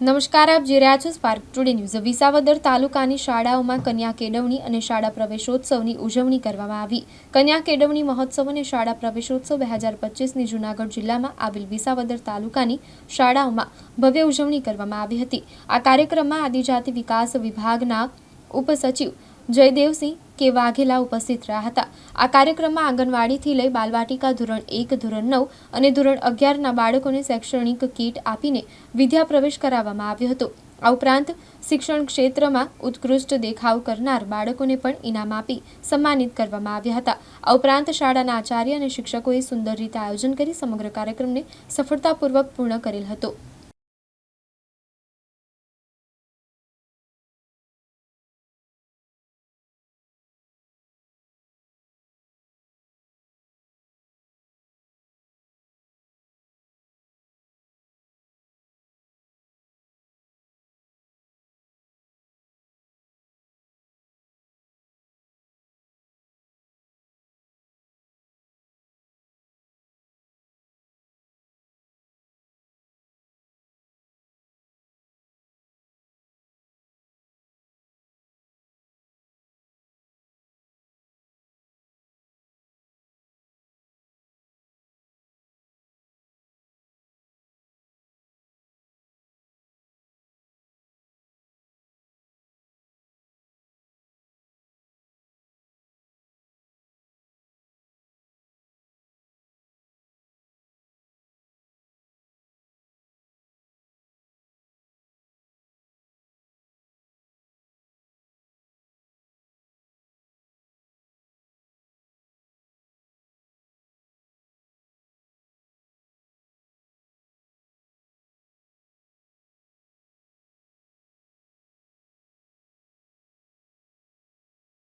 નમસ્કાર, આપ જે રહ્યા છો સ્પાર્ક ટુડે ન્યૂઝ વિસાવદર તાલુકાની શાળાઓમાં કન્યા કેળવણી અને શાળા પ્રવેશોત્સવની ઉજવણી કરવામાં આવી. કન્યા કેળવણી મહોત્સવ અને શાળા પ્રવેશોત્સવ બે હજાર પચીસની જૂનાગઢ જિલ્લામાં આવેલ વિસાવદર તાલુકાની શાળાઓમાં ભવ્ય ઉજવણી કરવામાં આવી હતી. આ કાર્યક્રમમાં આદિજાતિ વિકાસ વિભાગના ઉપસચિવ જયદેવસિંહ કે વાઘેલા ઉપસ્થિત રહ્યા હતા. આ કાર્યક્રમમાં આંગણવાડીથી લઈ બાલવાટિકા ધોરણ એક, ધોરણ નવ અને ધોરણ અગિયારના બાળકોને શૈક્ષણિક કીટ આપીને વિદ્યા પ્રવેશ કરાવવામાં આવ્યો હતો. આ ઉપરાંત શિક્ષણ ક્ષેત્રમાં ઉત્કૃષ્ટ દેખાવ કરનાર બાળકોને પણ ઇનામ આપી સન્માનિત કરવામાં આવ્યા હતા. આ ઉપરાંત શાળાના આચાર્ય અને શિક્ષકોએ સુંદર રીતે આયોજન કરી સમગ્ર કાર્યક્રમને સફળતાપૂર્વક પૂર્ણ કરેલ હતો.